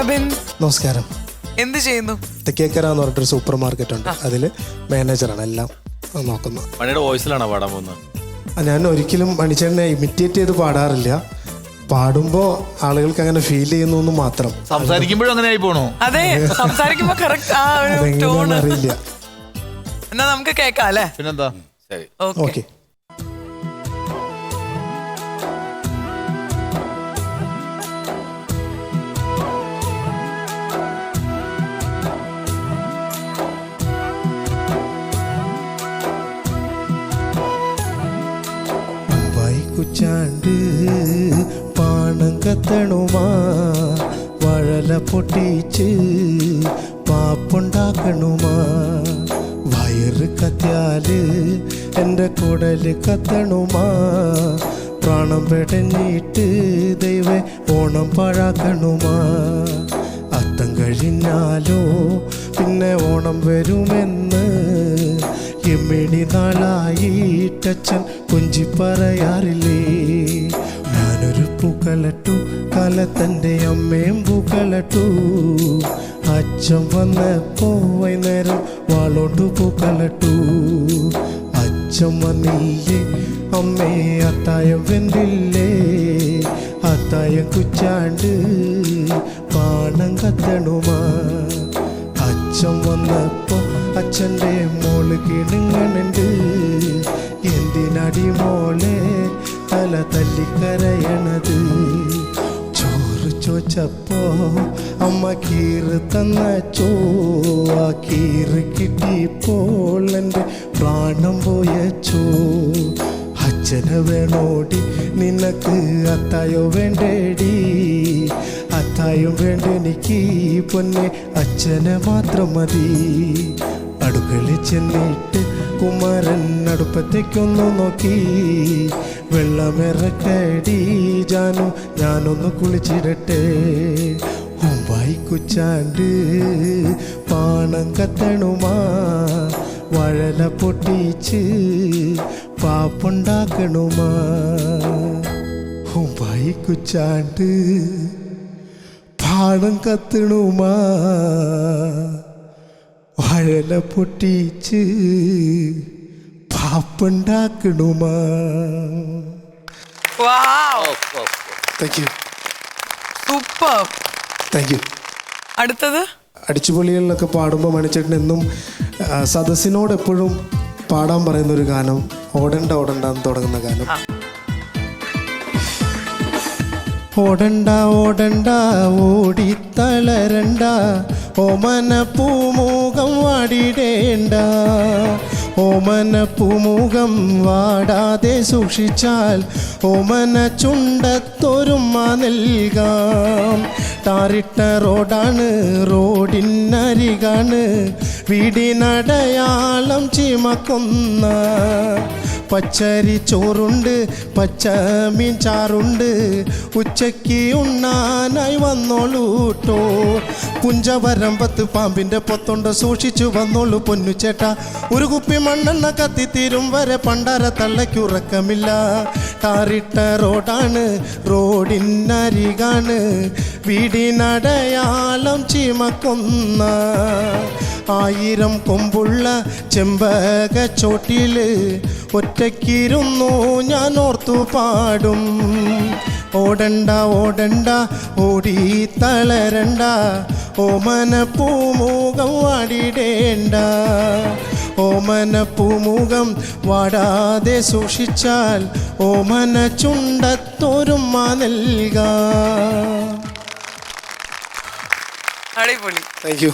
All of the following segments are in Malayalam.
പ്രബിൻ നമസ്കാരം. എന്ത് ചെയ്യുന്നു? തെക്കേക്കര എന്ന് പറഞ്ഞിട്ടൊരു സൂപ്പർ മാർക്കറ്റ് ഉണ്ട് അതിൽ മാനേജറാണ് എല്ലാം നോക്കുന്നത്. മണിയുടെ വോയിസിലാണ് പാടാൻ പോകുന്നത്? ഞാൻ ഒരിക്കലും മണിച്ചേട്ടനെ ഇമിറ്റേറ്റ് ചെയ്ത് പാടാറില്ല. പാടുമ്പോ ആളുകൾക്ക് അങ്ങനെ ഫീൽ ചെയ്യുന്നു എന്ന് മാത്രം. സംസാരിക്കുമ്പോഴും അങ്ങനെ ആയി പോണോ. അതെ സംസാരിക്കുമ്പോ കറക്റ്റ് ആ ഒരു ടോൺ അറിയില്ല. എന്നാ നമുക്ക് കേക്കാം അല്ലേ? പിന്നെന്താ? ശരി. ഓക്കെ കുച്ചാണ്ട് പാണം കത്തണുമാ വഴല പൊട്ടിച്ച് പാപ്പുണ്ടാക്കണുമാ. വയറ് കത്തിയാൽ എന്റെ കുടൽ കത്തണുമാ പ്രാണം പെടഞ്ഞിട്ട് ദൈവ ഓണം പാഴാക്കണുമാ. അത്തം കഴിഞ്ഞാലോ പിന്നെ ഓണം വരുമെന്ന് എമ്മിണി നാളായിട്ടച്ഛൻ കൊഞ്ചി പറയാറില്ലേ ഞാനൊരു പൂക്കളട്ടു തന്റെ അമ്മയും പൂക്കളട്ടു. അച്ഛൻ വന്നപ്പോ വൈകുന്നേരം വാളോട്ടു പൂക്കളട്ടു. അച്ഛൻ വന്നില്ലേ അമ്മേ അത്തായം വെന്തില്ലേ? അത്തായം കുച്ചാണ്ട് പാണം കത്തണുമാ. അച്ഛൻ വന്നപ്പോ അച്ഛന്റെ മോൾ കിണുങ്ങണുണ്ട്. എന്തിനടി മോളെ തല തല്ലിക്കരയണത്? ചോറ് ചോച്ചപ്പോ അമ്മ കീറ് തന്ന ആ കീറ് കിട്ടിയപ്പോൾ എന്റെ പ്രാണം പോയ ചോ അച്ഛനെ വേണോടി നിനക്ക് അത്തായോ വേണ്ടേടി? അത്തായും വേണ്ട എനിക്ക് പൊന്നെ അച്ഛനെ മാത്രം മതി. അടുക്കളയിൽ ചെന്നിട്ട് കുമാരൻ അടുപ്പത്തേക്കൊന്നു നോക്കി. വെള്ളമിറക്കടി ജാനു ഞാനൊന്ന് കുളിച്ചിടട്ടെ. ഉമ്പായി കുച്ചാണ്ട് പാണം കത്തണുമാ. വഴല പൊട്ടിച്ച് പാപ്പുണ്ടാക്കണുമാ. ഉമ്പായി കുച്ചാണ്ട് പാണം കത്തണുമാ. വഴല പൊട്ടിച്ച് പാപ്പുണ്ടാക്കണുമാ. Thank you super. Thank you അടുത്തത്? അടിച്ചുപൊളികളിലൊക്കെ പാടുമ്പോൾ മണിച്ചേട്ടൻ എന്നും ആ, സദസ്സിനോട് എപ്പോഴും പാടാൻ പറയുന്ന ഒരു ഗാനം ഓടണ്ട ഓടണ്ട എന്ന് തുടങ്ങുന്ന ഗാനം. ഓടണ്ട ഓടണ്ട ഓടിത്തളരണ്ട ഓമന പൂമുഖം വാടിടേണ്ട. ഓമന പൂമുഖം വാടാതെ സൂക്ഷിച്ചാൽ ഓമന ചുണ്ടത്തൊരുമ നൽകാം. ടാറിട്ട റോഡാണ് റോഡിനരികാണ്. വീടിനടയാളം ചിമക്കുന്ന പച്ചരി ചോറുണ്ട് പച്ച മീൻ ചാറുണ്ട്. ഉച്ചയ്ക്ക് ഉണ്ണാനായി വന്നോളൂട്ടോ പുഞ്ചവരമ്പത്ത് പാമ്പിന്റെ പൊത്തൊണ്ട് സൂക്ഷിച്ചു വന്നോളൂ പൊന്നു ചേട്ടാ. ഒരു കുപ്പി മണ്ണെണ്ണ കത്തിത്തീരും വരെ പണ്ടാര തള്ളയ്ക്കുറക്കമില്ല ടാറിട്ട റോഡാണ് റോഡിനരികാണ്. വീടിനടയാളം ചിമക്കുന്ന ആയിരം കൊമ്പുള്ള ചെമ്പക ചോട്ടിൽ ഒറ്റയ്ക്കിരുന്നു ഞാൻ ഓർത്തു പാടും. ഓടണ്ട ഓടണ്ട ഓടി തളരണ്ട ഓമന പൂമുഖം വാടിടേണ്ട. ഓമന പൂമുഖം വാടാതെ സൂക്ഷിച്ചാൽ ഓമന ചുണ്ടത്തൊരുമ നൽകാം. അടിപൊളി. താങ്ക് യു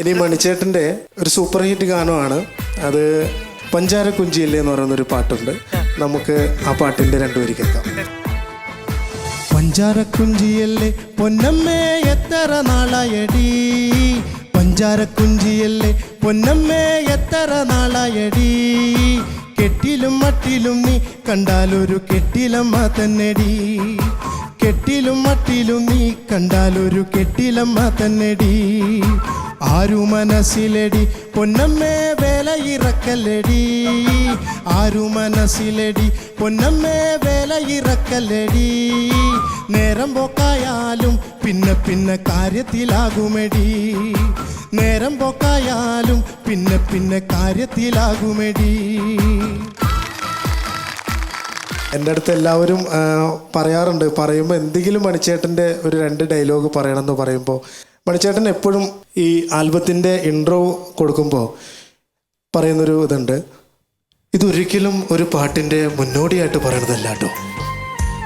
ഇനി മണിച്ചേട്ടന്റെ ഒരു സൂപ്പർ ഹിറ്റ് ഗാനമാണ്. അത് പഞ്ചാര കുഞ്ചിയില്ലേ പറയുന്ന ഒരു പാട്ടുണ്ട്. നമുക്ക് ആ പാട്ടിന്റെ രണ്ടുപേരി കേൾക്കാം. പഞ്ചാരക്കുഞ്ചിയല്ലേ പൊന്നമ്മേ എത്ര നാളായടി? പഞ്ചാരക്കുഞ്ചിയല്ലേ പൊന്നമ്മേ എത്ര നാളായടി? കെട്ടിലും മട്ടിലും നീ കണ്ടാലൊരു കെട്ടിലമ്മ തന്നെടി. കെട്ടിലും ഒരു കെട്ടിലമ്മ തന്നെടി. ആരു മനസ്സിലടി? പൊന്നമ്മേ വേല ഇറക്കല്ലടി ആരു മനസ്സിലടി? പൊന്നമ്മേ വേല ഇറക്കല്ലടി നേരം പോക്കായാലും പിന്നെ പിന്നെ കാര്യത്തിലാകുമെടി. നേരം പോക്കായാലും പിന്നെ പിന്നെ കാര്യത്തിലാകുമെടി. എന്റെ അടുത്ത് എല്ലാവരും പറയാറുണ്ട്. പറയുമ്പോൾ എന്തെങ്കിലും മണിച്ചേട്ടന്റെ ഒരു രണ്ട് ഡയലോഗ് പറയണമെന്ന് പറയുമ്പോൾ മണിച്ചേട്ടൻ എപ്പോഴും ഈ ആൽബത്തിന്റെ ഇൻട്രോ കൊടുക്കുമ്പോൾ പറയുന്നൊരു ഇതുണ്ട്. ഇതൊരിക്കലും ഒരു പാട്ടിന്റെ മുന്നോടിയായിട്ട് പറയണതല്ല കേട്ടോ.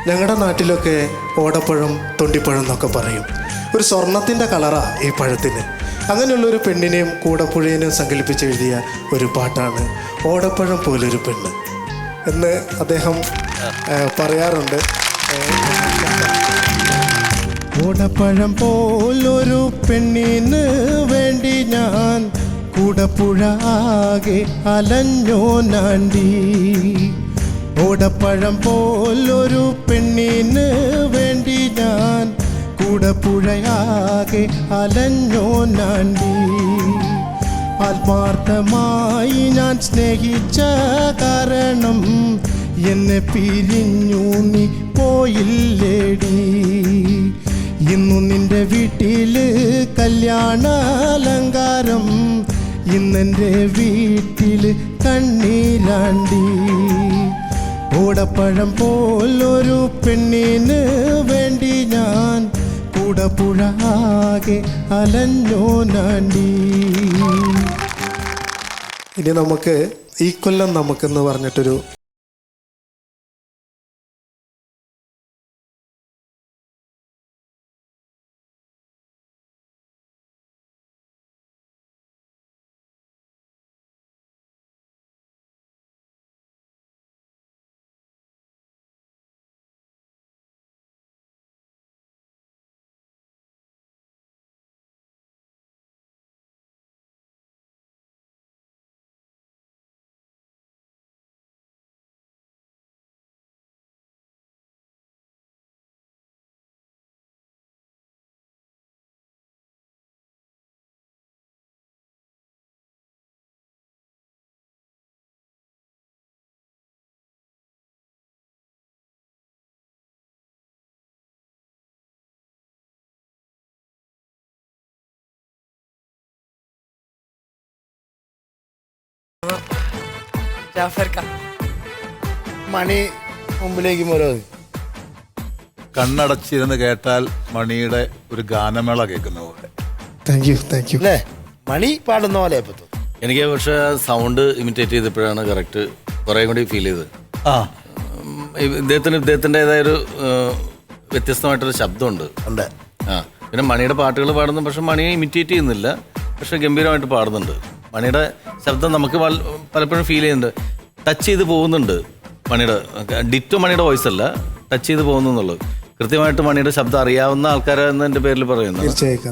ഞങ്ങളുടെ നാട്ടിലൊക്കെ ഓടപ്പഴം തൊണ്ടിപ്പഴം എന്നൊക്കെ പറയും. ഒരു സ്വർണത്തിന്റെ കളറാ ഈ പഴത്തിന്. അങ്ങനെയുള്ള ഒരു പെണ്ണിനെയും കൂടപ്പുഴയെയും സങ്കല്പിച്ചെഴുതിയ ഒരു പാട്ടാണ് ഓടപ്പഴം പോലൊരു പെണ്ണ് എന്ന് അദ്ദേഹം പറയാറുണ്ട്. ഓടപ്പഴം പോലൊരു പെണ്ണിന് വേണ്ടി ഞാൻ കൂടപ്പുഴ ആകെ അലഞ്ഞോ നാണ്ടി. ഓടപ്പഴം പോലൊരു പെണ്ണിന് വേണ്ടി ഞാൻ കൂടപ്പുഴയാകെ അലഞ്ഞോ നാണ്ടി. ആത്മാർത്ഥമായി ഞാൻ സ്നേഹിച്ച കാരണം എന്നെ പിരിഞ്ഞു നീ പോയില്ലേടി. ഇന്നു നിന്റെ വീട്ടിൽ കല്യാണാലങ്കാരം ഇന്നെന്റെ വീട്ടിൽ കണ്ണീരാണ്ടി. ഓടപ്പഴം പോലൊരു പെണ്ണിന് വേണ്ടി ഞാൻ കൂടപ്പുഴ ആകെ അലഞ്ഞോ നാണ്ടി. ഇനി നമുക്ക് ഈ കൊല്ലം നമുക്കെന്ന് പറഞ്ഞിട്ടൊരു മണി മുമ്പിലേക്ക് പോലും കണ്ണടച്ചിരുന്ന് കേട്ടാൽ മണിയുടെ ഒരു ഗാനമേള കേൾക്കുന്ന പോലെ. താങ്ക് യു താങ്ക് യു അല്ലേ? മണി പാടുന്ന പോലെ എനിക്ക് പക്ഷെ സൗണ്ട് ഇമിറ്റേറ്റ് ചെയ്തപ്പോഴാണ് കറക്റ്റ് കുറേ കൂടി ഫീൽ ചെയ്തത്. ആ. ഇദ്ദേഹത്തിന് ഇദ്ദേഹത്തിന്റെതായൊരു വ്യത്യസ്തമായിട്ടൊരു ശബ്ദമുണ്ട്. ഉണ്ട്. ആ പിന്നെ മണിയുടെ പാട്ടുകൾ പാടുന്നു പക്ഷെ മണിയെ ഇമിറ്റേറ്റ് ചെയ്യുന്നില്ല. പക്ഷെ ഗംഭീരമായിട്ട് പാടുന്നുണ്ട്. മണിയുടെ ശബ്ദം നമുക്ക് പലപ്പോഴും ഫീൽ ചെയ്യുന്നുണ്ട്. ടച്ച് ചെയ്ത് പോകുന്നുണ്ട് മണിയുടെ ഡിറ്റോ മണിയുടെ വോയിസ് അല്ല ടച്ച് ചെയ്ത് പോകുന്നു എന്നുള്ളത് കൃത്യമായിട്ട് മണിയുടെ ശബ്ദം അറിയാവുന്ന ആൾക്കാരെന്ന് എന്റെ പേരിൽ പറയുന്നു.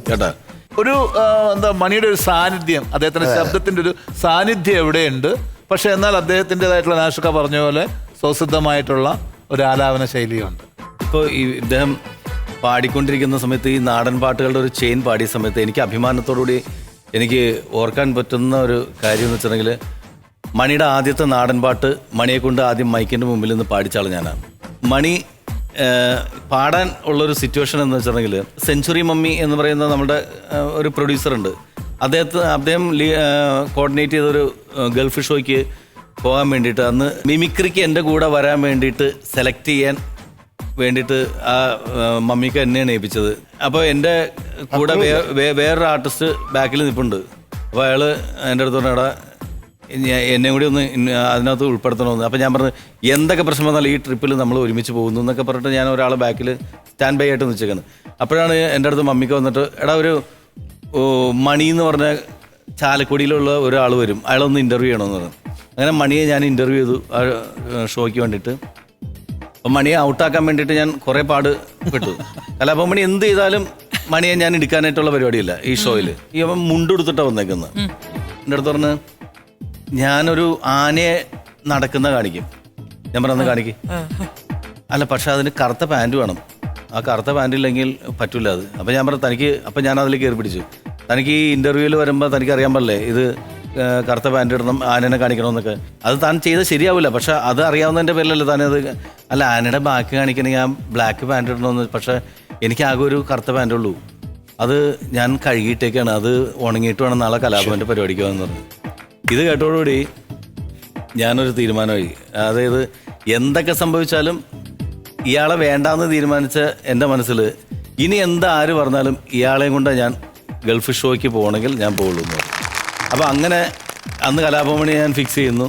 കേട്ടാ? ഒരു എന്താ മണിയുടെ ഒരു സാന്നിധ്യം അദ്ദേഹത്തിന്റെ ശബ്ദത്തിന്റെ ഒരു സാന്നിധ്യം എവിടെയുണ്ട്? പക്ഷെ എന്നാൽ അദ്ദേഹത്തിന്റെതായിട്ടുള്ള നാഷുക പറഞ്ഞ പോലെ സ്വസിദ്ധമായിട്ടുള്ള ഒരു ആലാപന ശൈലിയുണ്ട്. ഇപ്പോൾ ഈ ഇദ്ദേഹം പാടിക്കൊണ്ടിരിക്കുന്ന സമയത്ത് ഈ നാടൻ പാട്ടുകളുടെ ഒരു ചെയിൻ പാടിയ സമയത്ത് എനിക്ക് അഭിമാനത്തോടുകൂടി എനിക്ക് ഓർക്കാൻ പറ്റുന്ന ഒരു കാര്യം എന്ന് വെച്ചിട്ടുണ്ടെങ്കിൽ മണിയുടെ ആദ്യത്തെ നാടൻ പാട്ട് മണിയെ കൊണ്ട് ആദ്യം മൈക്കിന്റെ മുമ്പിൽ നിന്ന് പാടിച്ചാൾ ഞാനാണ്. മണി പാടാൻ ഉള്ളൊരു സിറ്റുവേഷൻ എന്ന് വെച്ചിട്ടുണ്ടെങ്കിൽ സെഞ്ചുറി മമ്മി എന്ന് പറയുന്ന നമ്മുടെ ഒരു പ്രൊഡ്യൂസർ ഉണ്ട്. അദ്ദേഹത്തെ അദ്ദേഹം കോർഡിനേറ്റ് ചെയ്തൊരു ഗൾഫ് ഷോയ്ക്ക് പോകാൻ വേണ്ടിയിട്ട് അന്ന് മിമിക്രിക്ക് എന്റെ കൂടെ വരാൻ വേണ്ടിയിട്ട് സെലക്ട് ചെയ്യാൻ വേണ്ടിയിട്ട് ആ മമ്മിക്ക് എന്നെയാണ് ഏൽപ്പിച്ചത് അപ്പോൾ എന്റെ കൂടെ വേറൊരു ആർട്ടിസ്റ്റ് ബാക്കിൽ നിൽപ്പുണ്ട് അപ്പോൾ അയാൾ എന്റെ അടുത്ത് പറഞ്ഞാടാ എന്നെ കൂടി ഒന്ന് അതിനകത്ത് ഉൾപ്പെടുത്തണമെന്ന്. അപ്പോൾ ഞാൻ പറഞ്ഞു എന്തൊക്കെ പ്രശ്നം വന്നാലും ഈ ട്രിപ്പിൽ നമ്മൾ ഒരുമിച്ച് പോകുന്നു എന്നൊക്കെ പറഞ്ഞിട്ട് ഞാൻ ഒരാളെ ബാക്കിൽ സ്റ്റാൻഡ് ബൈ ആയിട്ട് നിൽച്ചേക്കുന്നത് അപ്പോഴാണ് എന്റെ അടുത്ത് മമ്മിക്ക് വന്നിട്ട് എടാ ഒരു മണി എന്ന് പറഞ്ഞ ചാലക്കുടിയിലുള്ള ഒരാൾ വരും. അയാളൊന്ന് ഇന്റർവ്യൂ ചെയ്യണമെന്ന് പറഞ്ഞു. അങ്ങനെ മണിയെ ഞാൻ ഇന്റർവ്യൂ ചെയ്തു ആ ഷോയ്ക്ക് വേണ്ടിയിട്ട്. അപ്പം മണിയെ ഔട്ടാക്കാൻ വേണ്ടിയിട്ട് ഞാൻ കുറേ പാട് പെട്ടു. അല്ല അപ്പം മണി എന്ത് ചെയ്താലും മണിയെ ഞാൻ എടുക്കാനായിട്ടുള്ള പരിപാടിയില്ല ഈ ഷോയിൽ. ഈ അവൻ മുണ്ടെടുത്തിട്ടാണ് വന്നേക്കുന്നത് എന്റെ അടുത്ത് പറഞ്ഞ് ഞാനൊരു ആനയെ നടക്കുന്ന കാണിക്കും. ഞാൻ പറഞ്ഞു കാണിക്കും. അല്ല പക്ഷെ അതിന് കറുത്ത പാന്റ് വേണം. ആ കറുത്ത പാന്റ് ഇല്ലെങ്കിൽ പറ്റില്ല അത്. അപ്പം ഞാൻ പറഞ്ഞു തനിക്ക് അപ്പം ഞാൻ അതിൽ കയറി പിടിച്ചു. തനിക്ക് ഈ ഇന്റർവ്യൂവിൽ വരുമ്പോൾ തനിക്ക് അറിയാൻ പാടില്ലേ? ഇത് കറുത്ത പാന്റ് ഇടണം ആനനെ കാണിക്കണമെന്നൊക്കെ. അത് താൻ ചെയ്ത് ശരിയാവില്ല പക്ഷെ അത് അറിയാവുന്നതിന്റെ പേരിലല്ല താനത് അല്ല ആനയുടെ ബാക്ക് കാണിക്കണമെങ്കിൽ ഞാൻ ബ്ലാക്ക് പാന്റ് ഇടണമെന്ന്. പക്ഷേ എനിക്ക് ആകെ ഒരു കറുത്ത പാന്റ് ഉള്ളൂ. അത് ഞാൻ കഴുകിയിട്ടേക്കാണ്. അത് ഉണങ്ങിയിട്ട് വേണം നാളെ കലാഭവന്റെ പരിപാടിക്ക് വന്നത് ഇത് കേട്ടോടുകൂടി ഞാനൊരു തീരുമാനമായി. അതായത് എന്തൊക്കെ സംഭവിച്ചാലും ഇയാളെ വേണ്ടാന്ന് തീരുമാനിച്ച എന്റെ മനസ്സിൽ ഇനി എന്താ ആര് പറഞ്ഞാലും ഇയാളെയും കൊണ്ട് ഞാൻ ഗൾഫ് ഷോയ്ക്ക് പോകണമെങ്കിൽ ഞാൻ പോകുള്ളൂ അപ്പോൾ അങ്ങനെ അന്ന് കലാഭവമണി ഞാൻ ഫിക്സ് ചെയ്യുന്നു.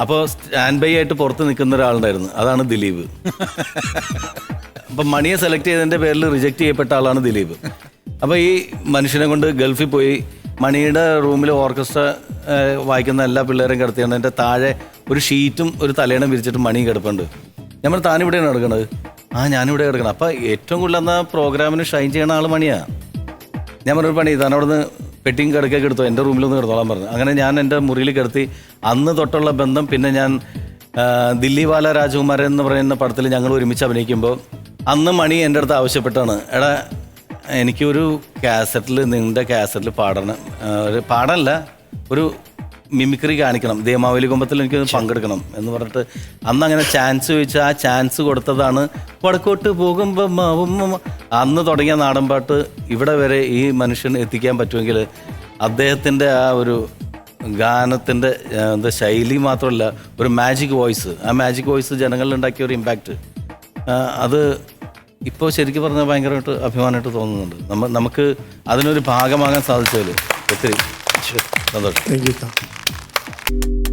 അപ്പോൾ സ്റ്റാൻഡ് ബൈ ആയിട്ട് പുറത്ത് നിൽക്കുന്ന ഒരാളുണ്ടായിരുന്നു. അതാണ് ദിലീപ്. അപ്പം മണിയെ സെലക്ട് ചെയ്തതിന്റെ പേരിൽ റിജക്റ്റ് ചെയ്യപ്പെട്ട ആളാണ് ദിലീപ്. അപ്പോൾ ഈ മനുഷ്യനെ കൊണ്ട് ഗൾഫിൽ പോയി മണിയുടെ റൂമിൽ ഓർക്കസ്ട്ര വായിക്കുന്ന എല്ലാ പിള്ളേരെയും കിടത്തിയാണ്. എന്റെ താഴെ ഒരു ഷീറ്റും ഒരു തലേണം വിരിച്ചിട്ട് മണി കിടപ്പുണ്ട്. നമ്മൾ താനിവിടെയാണ് കിടക്കുന്നത് ആ ഞാനിവിടെ കിടക്കണം. അപ്പം ഏറ്റവും കൂടുതൽ എന്നാൽ പ്രോഗ്രാമിന് ഷൈൻ ചെയ്യണ ആൾ മണിയാണ് ഞാൻ പറഞ്ഞൊരു പണി താൻ അവിടെ പെട്ടിങ് കിടക്കൊക്കെ എടുത്തു. എന്റെ റൂമിലൊന്ന് കിടന്നോളാൻ പറഞ്ഞു. അങ്ങനെ ഞാൻ എന്റെ മുറിയിൽ കിടത്തി അന്ന് തൊട്ടുള്ള ബന്ധം പിന്നെ ഞാൻ ദില്ലി വാല രാജകുമാരൻ എന്ന് പറയുന്ന പടത്തിൽ ഞങ്ങൾ ഒരുമിച്ച് അഭിനയിക്കുമ്പോൾ അന്ന് മണി എന്റെ അടുത്ത് ആവശ്യപ്പെട്ടാണ്. എടാ എനിക്കൊരു കാസറ്റിൽ നിങ്ങളുടെ കാസറ്റിൽ പാടണം. പാടല്ല ഒരു മിമിക്രി കാണിക്കണം. ദേമാവലി കുമ്പത്തിൽ എനിക്ക് പങ്കെടുക്കണം എന്ന് പറഞ്ഞിട്ട് അന്ന് അങ്ങനെ ചാൻസ് ചോദിച്ചാൽ ആ ചാൻസ് കൊടുത്തതാണ് വടക്കോട്ട് പോകുമ്പോൾ മാവും അന്ന് തുടങ്ങിയ നാടൻപാട്ട് ഇവിടെ വരെ ഈ മനുഷ്യൻ എത്തിക്കാൻ പറ്റുമെങ്കിൽ അദ്ദേഹത്തിന്റെ ആ ഒരു ഗാനത്തിന്റെ എന്താ ശൈലി മാത്രമല്ല ഒരു മാജിക് വോയിസ് ആ മാജിക് വോയിസ് ജനങ്ങളിൽ ഉണ്ടാക്കിയ ഒരു ഇമ്പാക്റ്റ് അത് ഇപ്പോൾ ശരിക്കും പറഞ്ഞാൽ ഭയങ്കരമായിട്ട് അഭിമാനമായിട്ട് തോന്നുന്നുണ്ട്. നമ്മ നമുക്ക് അതിനൊരു ഭാഗമാകാൻ സാധിച്ചതിൽ ഒത്തിരി സന്തോഷം താങ്ക് യു